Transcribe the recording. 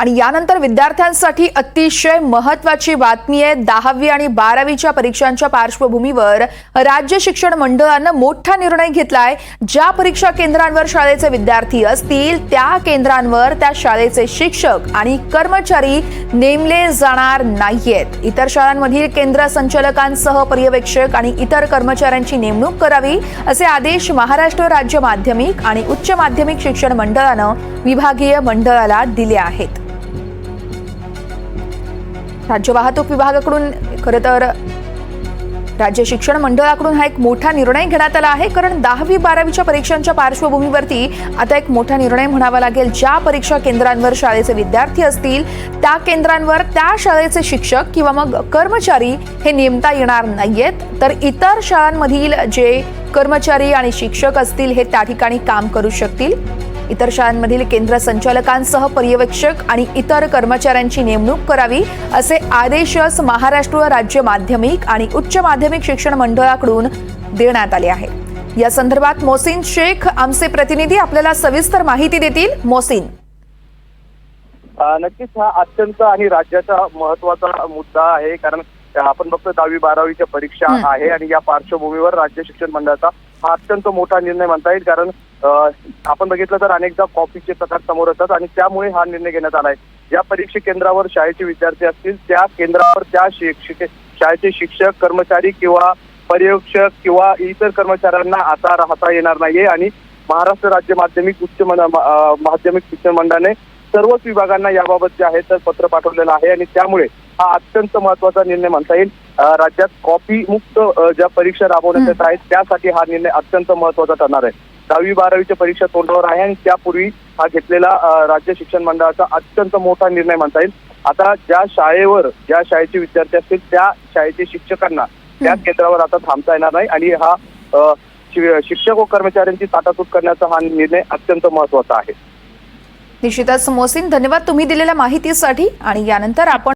आणि यानंतर विद्यार्थ्यांसाठी अतिशय महत्वाची बातमी आहे. दहावी आणि बारावीच्या परीक्षांच्या पार्श्वभूमीवर राज्य शिक्षण मंडळानं मोठा निर्णय घेतलाय. ज्या परीक्षा केंद्रांवर शाळेचे विद्यार्थी असतील त्या केंद्रांवर त्या शाळेचे शिक्षक आणि कर्मचारी नेमले जाणार नाहीयेत. इतर शाळांमधील केंद्र संचालकांसह पर्यवेक्षक आणि इतर कर्मचाऱ्यांची नेमणूक करावी असे आदेश महाराष्ट्र राज्य माध्यमिक आणि उच्च माध्यमिक शिक्षण मंडळानं विभागीय मंडळाला दिले आहेत. राज्य वाहतूक विभागाकडून खरं तर राज्य शिक्षण मंडळाकडून हा एक मोठा निर्णय घेण्यात आला आहे. कारण दहावी बारावीच्या परीक्षांच्या पार्श्वभूमीवरती आता एक मोठा निर्णय म्हणावा लागेल. ज्या परीक्षा केंद्रांवर शाळेचे विद्यार्थी असतील त्या केंद्रांवर त्या शाळेचे शिक्षक किंवा मग कर्मचारी हे नेमता येणार नाहीयेत. तर इतर शाळांमधील जे कर्मचारी आणि शिक्षक असतील हे त्या ठिकाणी काम करू शकतील. इतर शाळांमधील केंद्र संचालकांसह पर्यवेक्षक आणि इतर कर्मचाऱ्यांची नेमणूक करावी असे आदेशच महाराष्ट्र राज्य माध्यमिक आणि उच्च माध्यमिक शिक्षण मंडळाकडून देण्यात आले आहेत या संदर्भात मोसिन शेख आमचे प्रतिनिधी आपल्याला सविस्तर माहिती देतील. मोसिन. नक्कीच हा अत्यंत आणि राज्याचा महत्त्वाचा मुद्दा आहे. कारण आपण बघतो दहावी बारावीच्या परीक्षा. आहे आणि या पार्श्वभूमीवर राज्य शिक्षण मंडळाचा हा अत्यंत मोठा निर्णय म्हणता येईल. कारण आपण बघितलं तर अनेकदा कॉपीचे प्रकार समोर येतात आणि त्यामुळे हा निर्णय घेण्यात आलाय. ज्या परीक्षा केंद्रावर शाळेचे विद्यार्थी असतील त्या केंद्रावर त्या शिक्षक शाळेचे शिक्षक कर्मचारी किंवा पर्यवेक्षक किंवा इतर कर्मचाऱ्यांना आता राहता येणार नाहीये आणि महाराष्ट्र राज्य माध्यमिक उच्च माध्यमिक शिक्षण मंडळाने सर्वच विभागांना याबाबत जे आहे तर पत्र पाठवलेलं आहे आणि त्यामुळे हा अत्यंत महत्त्वाचा निर्णय म्हणता येईल. राज्यात कॉपी मुक्त ज्या परीक्षा राबवण्यात येत आहेत त्यासाठी हा निर्णय अत्यंत महत्त्वाचा ठरणार आहे. दहावी बारावीच्या परीक्षा तोंडावर आहे आणि त्यापूर्वी हा घेतलेला राज्य शिक्षण मंडळाचा अत्यंत मोठा निर्णय म्हणता येईल. आता ज्या शाळेवर ज्या शाळेचे विद्यार्थी असतील त्या शाळेचे शिक्षकांना त्या केंद्रावर आता थांबता येणार नाही आणि हा शिक्षक व कर्मचाऱ्यांची ताटातूट करण्याचा हा निर्णय अत्यंत महत्त्वाचा आहे. निश्चितच मोसिन धन्यवाद तुम्ही दिलेल्या माहितीसाठी आणि यानंतर आपण